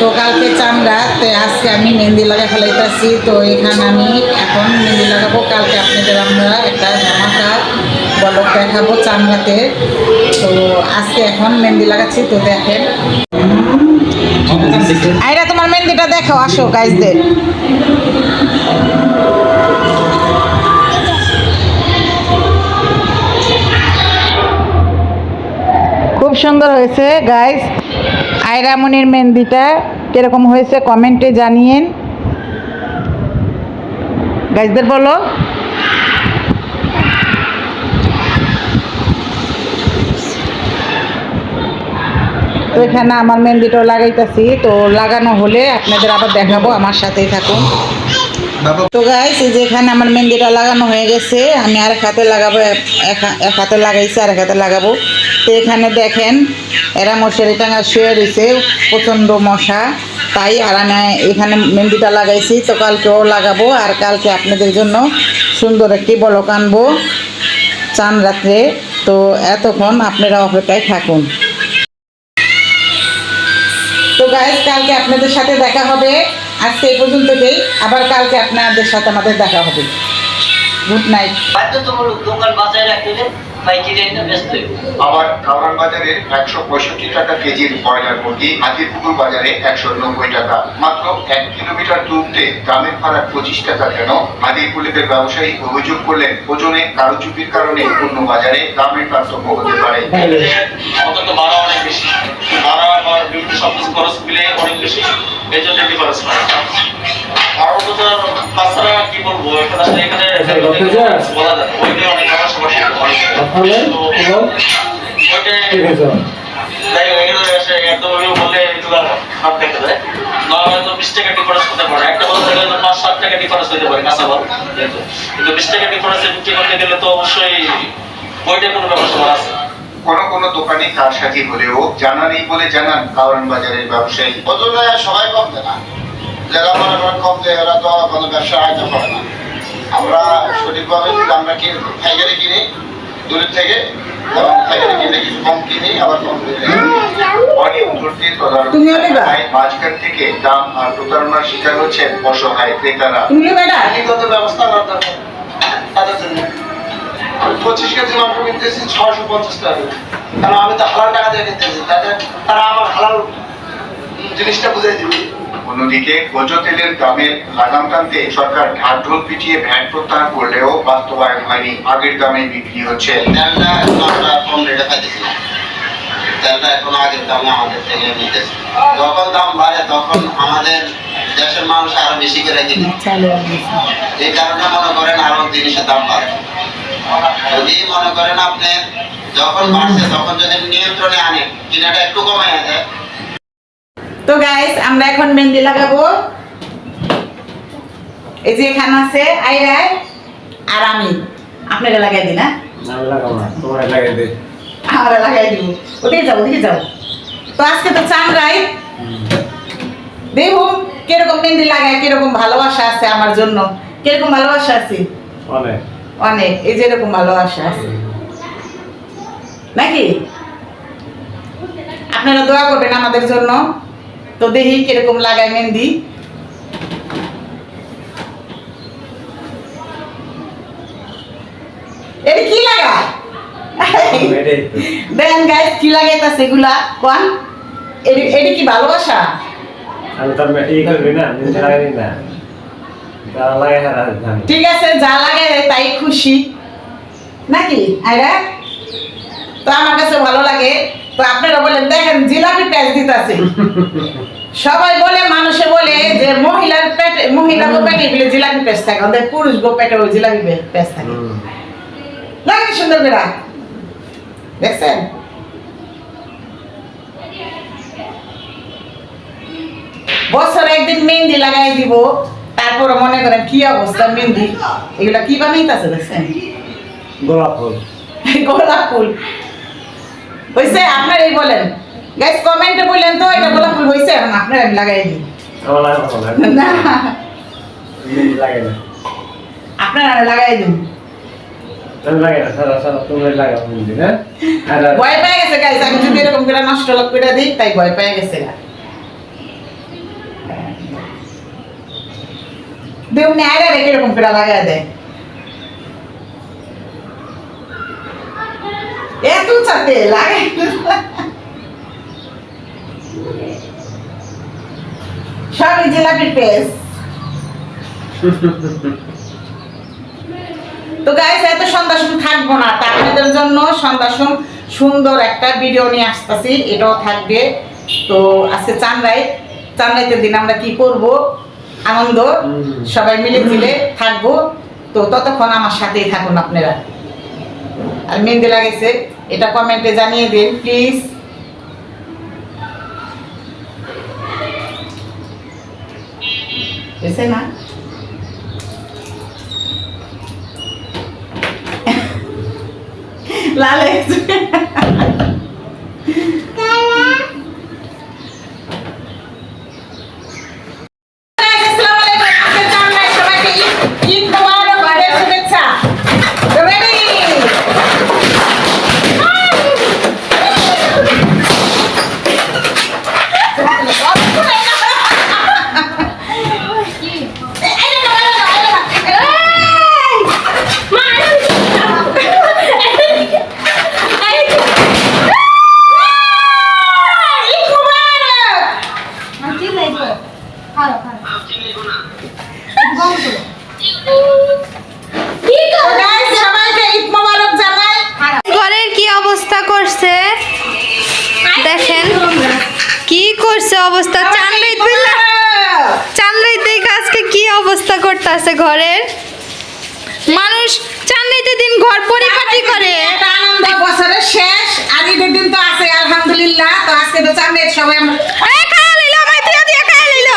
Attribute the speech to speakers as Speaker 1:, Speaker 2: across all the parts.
Speaker 1: তো কালকে চামড়া, তো আজকে আমি মেহেন্দি লাগা ফেলাইতেছি, তো এখানে আমি এখন মেহেন্দি লাগাবো। কালকে আপনাদের আমরা একটা ধামাকা বলক দেখাবো চামড়াতে। তো আজকে এখন মেহেন্দি লাগাচ্ছি, তো দেখেন। আইরা, তোমার মেহেন্দিটা দেখো আসো গাইজদের খুব সুন্দর হয়েছে গাইজ আয়রামনির মেহেন্দিটা কীরকম হয়েছে কমেন্টে জানিয়েন। গাইজদের বলো। তো এখানে আমার মেহেন্দিটাও লাগাইতেছি, তো লাগানো হলে আপনাদের আবার দেখাবো, আমার সাথেই থাকুন। তো গাইস যে এখানে আমার মেহেন্দিটা লাগানো হয়ে গেছে, আমি আর এক হাতে লাগাবো এক হাতে লাগাইছি, আর এক হাতে লাগাবো। তো এখানে দেখেন, এরা মশারি টাঙা শুয়ে রয়েছে, প্রচণ্ড মশা। তাই আর আমি এখানে মেহেন্দিটা লাগাইছি, তো কালকেও লাগাবো, আর কালকে আপনাদের জন্য সুন্দর একটি বলক আনব চান রাত্রে। তো এতক্ষণ আপনারা অপেক্ষায় থাকুন। তো গাইজ কালকে আপনাদের সাথে দেখা হবে। আজকে এই পর্যন্তই আবার কালকে আপনাদের সাথে আমাদের দেখা হবে। গুড নাইট
Speaker 2: বাধ্যতামূলক দোকান বাজারে রাখলে
Speaker 3: আবার কাউরান বাজারে একশো পঁয়ষট্টি টাকা কেজির ব্রয়লার মুরগি হাজিরপুকুর বাজারে একশো নব্বই টাকা। মাত্র এক কিলোমিটার দূরত্বে গ্রামের ভাড়া পঁচিশ টাকা কেন? হাজিরপুলিদের ব্যবসায়ী অভিযোগ করলেন ওজনে কারুচুপির কারণে পূর্ণ বাজারে দামের তারতম্য হতে পারে।
Speaker 4: অনেক বেশি। ভাড়া আর বিভিন্ন সব খরচ মিলে অনেক বেশি। এই জন্য ডিফারেন্স হয়। আর তো তো তাছাড়া কি বলব এখন আসলে এখানে বলা যায় ওইটা অনেক আমার সমস্যা তো ওইটা তাই এখানে এসে একদম আমি বললে একটু দেখা যায় না হয়তো বিশ টাকা ডিফারেন্স হতে পারে। একটা বল থাকলে তো পাঁচ সাত টাকা ডিফারেন্স হতে পারে কাঁচা বল কিন্তু বিশ টাকা ডিফারেন্সে বিক্রি করতে গেলে তো অবশ্যই কোনো আছে।
Speaker 3: কোন কোন দোকানে কারসাজি হলেও জানা নেই বলে জানান কাউরান বাজারের ব্যবসায়ী।
Speaker 5: ওজনে সবাই কম দেয় না যারা মনে করেন কম দেয় ওরা তো কোনো ব্যবসা আয়ত্ত করে না। আমরা সঠিকভাবে আমরা কিনি পাইকারি কিনি দূরের থেকে এবং পাইকারি কিনলে কিছু কম কিনি আবার কম কিনি
Speaker 3: অনিয়ম ধরতে তদারকি
Speaker 1: তুমিও নেবা?
Speaker 3: মাঝখান থেকে দাম আর প্রতারণার শিকার হচ্ছেন অসহায় ক্রেতারা।
Speaker 1: তুমি বেটা
Speaker 5: আইনগত ব্যবস্থা নেওয়ার দরকার তাদের জন্য। আমি পঁচিশ কেজি মাংস কিনতেছি ছশো পঞ্চাশ টাকা। কারণ আমি তো হালাল টাকা দিয়ে কিনতেছি তাদের তারা আমার হালাল জিনিসটা বুঝিয়ে দিবে।
Speaker 3: অন্যদিকে গোজ তেলের দামের লাগাম টানতে সরকার ঢাকঢোল পিটিয়ে ভ্যাট প্রত্যাহার করলেও বাস্তবায়ন হয়নি। আগের দামে বিক্রি হচ্ছে।
Speaker 5: তেলটা এখন আমরা কম রেটে পাইতেছি তেলটা এখন আগের দামে আমাদের থেকে নিতেছে যখন দাম বাড়ে তখন আমাদের দেশের মানুষ আরও বেশি করে কিনে এই কারণে মনে করেন আরও জিনিসের দাম বাড়ে যদি মনে করেন আপনি যখন বাড়ছে তখন যদি নিয়ন্ত্রণে আনে কিনাটা একটু কমাই যায়
Speaker 1: তো গাইস আমরা এখন মেহেন্দি লাগাবো। এই যে এখানে আছে আইরাই আর আমি। আপনারা লাগাই দিন হ্যাঁ?
Speaker 6: আমি লাগাবো না তোমার লাগাই দে।
Speaker 1: আমরা লাগাই দিব। ওদিকে যাও ওদিকে যাও তো আজকে তো চামড়াই দেখুন কীরকম মেহেন্দি লাগায় কীরকম ভালোবাসা আছে আমার জন্য। কীরকম ভালোবাসা আছে?
Speaker 6: অনেক।
Speaker 1: অনেক এই যে এরকম ভালোবাসা আছে। নাকি? আপনারা দোয়া করবেন আমাদের জন্য। তো দেখি কীরকম লাগায় মেহেন্দি। এটা কি লাগা? দেন গাইস কি লাগাইতাছে এগুলা? কোন এডি কি ভালোবাসা? ঠিক আছে যা লাগে তাই খুশি। নাকি? আইরা তো আমার কাছে ভালো লাগে। তো আপনারা বলেন দেখেন জিলাপি প্যাচ দিতেছে। সবাই বলে মানুষে বলে যে মহিলার পেটে মহিলা গো পেটে বলে জিলাপি প্যাচ থাকে ওদের পুরুষ গো পেটে ওই জিলাপি প্যাচ থাকে। লাগে সুন্দর করে দেখছেন? বছরে একদিন মেহেন্দি লাগাই দিব তারপর মনে করেন কি অবস্থা মেহেন্দি? এগুলা কি বানাইতেছে দেখছেন?
Speaker 6: গোলাপ ফুল।
Speaker 1: গোলাপ ফুল। হইছে? আপনার এই বলেন। গাইস কমেন্টে বললেন তো এটা বলা ভুল হইছে এখন আপনার আমি লাগাই দিই।
Speaker 6: না।
Speaker 1: আপনার আমি লাগাই ভয় পেয়ে গেছে নষ্ট দিই তাই ভয় পেয়ে গেছে। কীরকম দেয়। এত চাপে সবই জিলাপির পেস্ট। তো এত সন্ধ্যা থাকব না তা আপনাদের জন্য সন্ধ্যা সময় সুন্দর একটা ভিডিও নিয়ে আসতেছি এটাও থাকবে। তো আজকে চান্দাই চান্দাইতে দিন আমরা কি করব? আনন্দ সবাই মিলে মিলে থাকব। তো ততক্ষণ আমার সাথেই থাকুন আপনারা। আর মেহেন্দি লাগেছে এটা কমেন্টে জানিয়ে দিন প্লিজ। না লাল হয়েছে। আসসালামু আলাইকুম। আজকে চান্দাই সবাইকে ঈদ- ঈদ মোবারক, ঈদের শুভেচ্ছা। তো ready? ঈদ মোবারক। তো guys, সবাইকে ঈদ মোবারক জানাই
Speaker 7: ঘরের কি অবস্থা করছে? দেখেন কি করছে অবস্থা? চান্দাই তুইলা দেখে আজকে কি অবস্থা করতেছে ঘরের? মানুষ চান্দাইতে দিন ঘর পরিপাটি করে।
Speaker 1: এটা আনন্দ বছরের শেষ আর ঈদের দিন তো আছে আলহামদুলিল্লাহ তো আজকে তো চান্দের সবাই আমরা
Speaker 7: এই খায়া লইলো আমায় দিয়া দিয়া খায়া লইলো।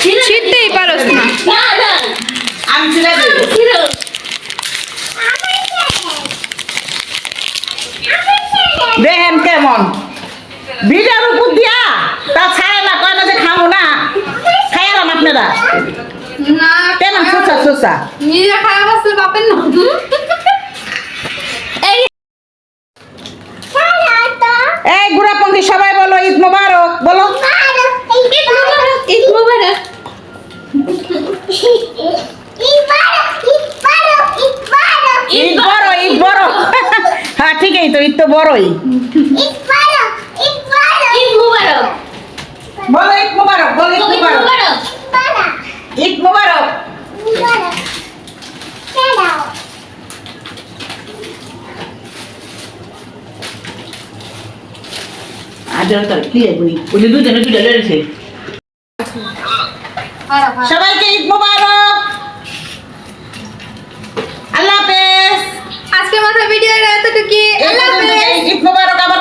Speaker 7: ছিটতেই পারস না।
Speaker 8: না না
Speaker 1: আমি ছিঁড়ে দেবো
Speaker 8: ছিঁড়ো
Speaker 1: দেখেন কেমন। ভিডিওর উপর দিয়া তা ছাড়ে না কয় না যে খাব না। খাইলাম আপনারা।
Speaker 7: না
Speaker 1: কেমন সোসা সোসা
Speaker 7: নিজে খাওয়া বসে বাপের না
Speaker 8: এই
Speaker 1: এই গুড়াপঙ্খী সবাই বলো ঈদ মোবারক বলো। হ্যাঁ ঠিকই তো ঈদ তো বড়ই। বলো ঈদ মোবারক বলো ঈদ মোবারক। ঈদ মোবারক। আজ তার কি বলি ওই দুজনে দুটো লেগেছে সবাইকে ঈদ মোবারক। আল্লাহ হাফেজ।
Speaker 7: আজকে মাথা ভিডিওটা এতটুকু আল্লাহ হাফেজ।
Speaker 1: ঈদ মোবারক আবার